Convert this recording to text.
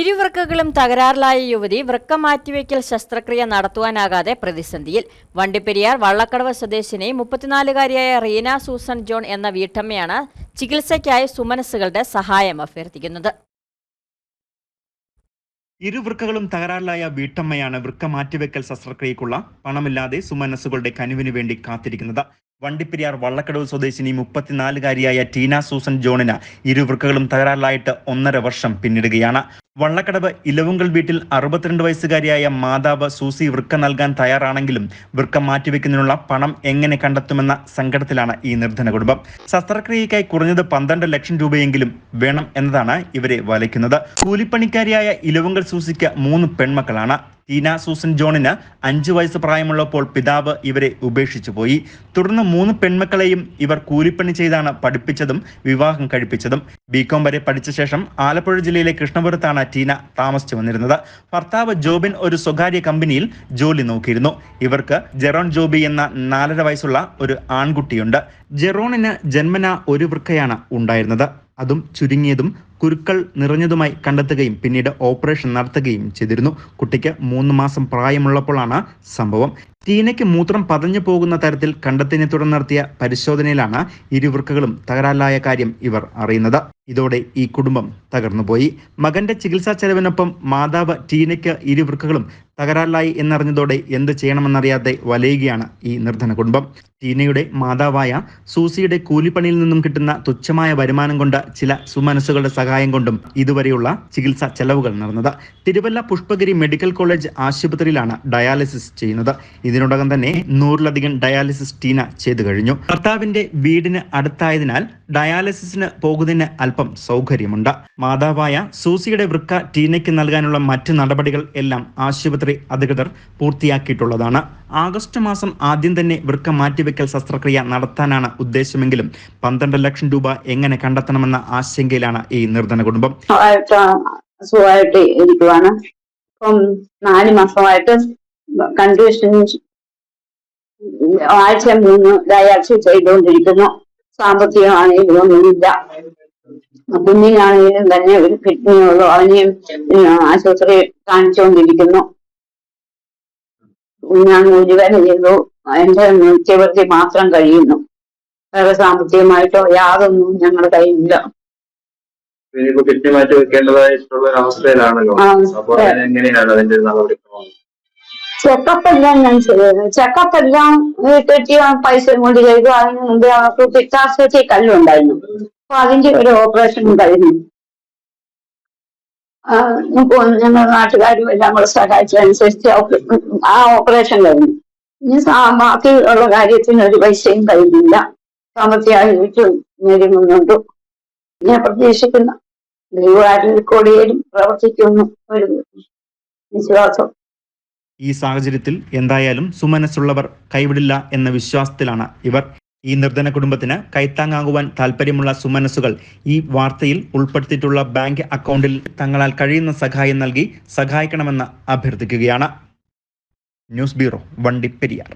ഇരുവൃക്കകളും തകരാറിലായ യുവതി വൃക്ക മാറ്റിവെക്കൽ ശസ്ത്രക്രിയ നടത്തുവാനാകാതെ പ്രതിസന്ധിയിൽ. വണ്ടിപ്പെരിയാർ വള്ളക്കടവ് സ്വദേശിനി മുപ്പത്തിനാലുകാരിയായ റീന സൂസൻ ജോൺ എന്ന വീട്ടമ്മയാണ് ചികിത്സയ്ക്കായി സുമനസ്സുകളുടെ സഹായം അഭ്യർത്ഥിക്കുന്നത്. ഇരുവൃക്കകളും തകരാറിലായ വീട്ടമ്മയാണ് വൃക്ക മാറ്റിവെക്കൽ ശസ്ത്രക്രിയക്കുള്ള പണമില്ലാതെ സുമനസ്സുകളുടെ കനുവിന് വേണ്ടി കാത്തിരിക്കുന്നത്. വണ്ടിപ്പെരിയാർ വള്ളക്കടവ് സ്വദേശിനി മുപ്പത്തിനാലുകാരിയായ ടീന സൂസൻ ജോണിന് ഇരുവൃക്കകളും തകരാറിലായിട്ട് ഒന്നര വർഷം പിന്നിടുകയാണ്. വള്ളക്കടവ് ഇലവുങ്കൽ വീട്ടിൽ അറുപത്തിരണ്ട് വയസ്സുകാരിയായ മാതാവ് സൂസി വൃക്ക നൽകാൻ തയ്യാറാണെങ്കിലും വൃക്ക മാറ്റിവെക്കുന്നതിനുള്ള പണം എങ്ങനെ കണ്ടെത്തുമെന്ന സങ്കടത്തിലാണ് ഈ നിർധന കുടുംബം. ശസ്ത്രക്രിയയ്ക്കായി കുറഞ്ഞത് പന്ത്രണ്ട് ലക്ഷം രൂപയെങ്കിലും വേണം എന്നതാണ് ഇവരെ വലയ്ക്കുന്നത്. കൂലിപ്പണിക്കാരിയായ ഇലവുങ്കൽ സൂസിക്ക് മൂന്ന് പെൺമക്കളാണ്. ടീന സൂസൻ ജോണിന് അഞ്ചു വയസ്സ് പ്രായമുള്ളപ്പോൾ പിതാവ് ഇവരെ ഉപേക്ഷിച്ചു പോയി. തുടർന്ന് മൂന്ന് പെൺമക്കളെയും ഇവർ കൂലിപ്പണി ചെയ്താണ് പഠിപ്പിച്ചതും വിവാഹം കഴിപ്പിച്ചതും. ബികോം വരെ പഠിച്ച ശേഷം ആലപ്പുഴ ജില്ലയിലെ കൃഷ്ണപുരത്താണ് ടീന താമസിച്ചു വന്നിരുന്നത്. ഭർത്താവ് ജോബിൻ ഒരു സ്വകാര്യ കമ്പനിയിൽ ജോലി നോക്കിയിരുന്നു. ഇവർക്ക് ജെറോൺ ജോബി എന്ന നാലര വയസ്സുള്ള ഒരു ആൺകുട്ടിയുണ്ട്. ജെറോണിന് ജന്മന ഒരു വൃക്കയാണ് ഉണ്ടായിരുന്നത്. അതും ചുരുങ്ങിയതും കുരുക്കൾ നിറഞ്ഞതുമായി കണ്ടെത്തുകയും പിന്നീട് ഓപ്പറേഷൻ നടത്തുകയും ചെയ്തിരുന്നു. കുട്ടിക്ക് മൂന്ന് മാസം പ്രായമുള്ളപ്പോഴാണ് സംഭവം. ടീനയ്ക്ക് മൂത്രം പതഞ്ഞു പോകുന്ന തരത്തിൽ കണ്ടെത്തിനെ തുടർന്ന് നടത്തിയ പരിശോധനയിലാണ് ഇരുവൃക്കകളും തകരാറിലായ കാര്യം ഇവർ അറിയുന്നത്. ഇതോടെ ഈ കുടുംബം തകർന്നുപോയി. മകന്റെ ചികിത്സാ ചെലവിനൊപ്പം മാതാവ് ടീനയ്ക്ക് ഇരുവൃക്കകളും തകരാറിലായി എന്നറിഞ്ഞതോടെ എന്ത് ചെയ്യണമെന്നറിയാതെ വലയുകയാണ് ഈ നിർധന കുടുംബം. ടീനയുടെ മാതാവായ സൂസിയുടെ കൂലിപ്പണിയിൽ നിന്നും കിട്ടുന്ന തുച്ഛമായ വരുമാനം കൊണ്ട് ചില സുമനസ്സുകളുടെ സഹായം കൊണ്ടും ഇതുവരെയുള്ള ചികിത്സാ ചെലവുകൾ നടന്നത്. തിരുവല്ല പുഷ്പഗിരി മെഡിക്കൽ കോളേജ് ആശുപത്രിയിലാണ് ഡയാലിസിസ് ചെയ്യുന്നത്. ഇതിനോടകം തന്നെ നൂറിലധികം ഡയാലിസിസ് ടീന ചെയ്തു കഴിഞ്ഞു. ഭർത്താവിന്റെ വീടിന് അടുത്തായതിനാൽ ഡയാലിസിസിന് പോകുന്നതിന് അല്പം സൗകര്യമുണ്ട്. മാതാവായ സൂസിയുടെ വൃക്ക ടീനയ്ക്ക് നൽകാനുള്ള മറ്റ് നടപടികൾ എല്ലാം ആശുപത്രി അധികൃതർ പൂർത്തിയാക്കിയിട്ടുള്ളതാണ്. ആഗസ്റ്റ് മാസം ആദ്യം തന്നെ വൃക്ക മാറ്റിവെക്കൽ ശസ്ത്രക്രിയ നടത്താനാണ് ഉദ്ദേശമെങ്കിലും പന്ത്രണ്ട് ലക്ഷം രൂപ എങ്ങനെ കണ്ടെത്തണമെന്ന ആശങ്കയിലാണ് ഈ നിർധന കുടുംബം. സുഖമായിട്ട് ഇരിക്കുവാണ്. ഇപ്പം നാല് മാസമായിട്ട് കണ്ടീഷൻ ആഴ്ച മൂന്ന് ഡയാലിസിസ് ചെയ്തുകൊണ്ടിരിക്കുന്നു. സാമ്പത്തികമാണെങ്കിലും ഒന്നുമില്ല. കുഞ്ഞിനാണെങ്കിലും തന്നെ ഒരു കിഡ്നി ഉള്ളു. അവനെയും ആശുപത്രി കാണിച്ചുകൊണ്ടിരിക്കുന്നു. ഞാൻ മുഴുവൻ ചെയ്തു എന്റെ നിത്യവൃത്തി മാത്രം കഴിയുന്നു. വേറെ സാമ്പത്തികമായിട്ടോ യാതൊന്നും ഞങ്ങളുടെ കയ്യിലില്ല. മാറ്റി വെക്കേണ്ടതായിട്ടുള്ള അവസ്ഥയിലാണല്ലോ. ആ, അപ്പൊ എങ്ങനെയാണ് അതിന്റെ നടപടിക്രമം? ചെക്കപ്പ് എല്ലാം ഞാൻ ചെയ്തു ചെക്കപ്പ് എല്ലാം വീട്ടിൽ പൈസ കൊണ്ട് ചെയ്തു. അതിന് മുമ്പ് അവർക്ക് പിത്താശത്തി കല്ലുണ്ടായിരുന്നു. അപ്പൊ അതിന്റെ ഒരു ഓപ്പറേഷൻ കഴിഞ്ഞു ഞങ്ങൾ നാട്ടുകാരും എല്ലാം കൂടെ സഹായിച്ചതനുസരിച്ച് ആ ഓപ്പറേഷൻ കഴിഞ്ഞു. ഇനി ബാക്കിയുള്ള കാര്യത്തിന് ഒരു പൈസയും കഴിയില്ല സാമ്പത്തികമായിട്ട് മുന്നോട്ടു. ഞാൻ പ്രതീക്ഷിക്കുന്ന. ദൈവകാരിൽ കൂടിയേലും പ്രവർത്തിക്കുന്നു. ഒരു വിശ്വാസം. ഈ സാഹചര്യത്തിൽ എന്തായാലും സുമനസ്സുള്ളവർ കൈവിടില്ല എന്ന വിശ്വാസത്തിലാണ് ഇവർ. ഈ നിർധന കുടുംബത്തിന് കൈത്താങ്ങാകുവാൻ താല്പര്യമുള്ള സുമനസ്സുകൾ ഈ വാർത്തയിൽ ഉൾപ്പെടുത്തിയിട്ടുള്ള ബാങ്ക് അക്കൗണ്ടിൽ തങ്ങളാൽ കഴിയുന്ന സഹായം നൽകി സഹായിക്കണമെന്ന് അഭ്യർത്ഥിക്കുകയാണ്. News bureau Vandiperiyar.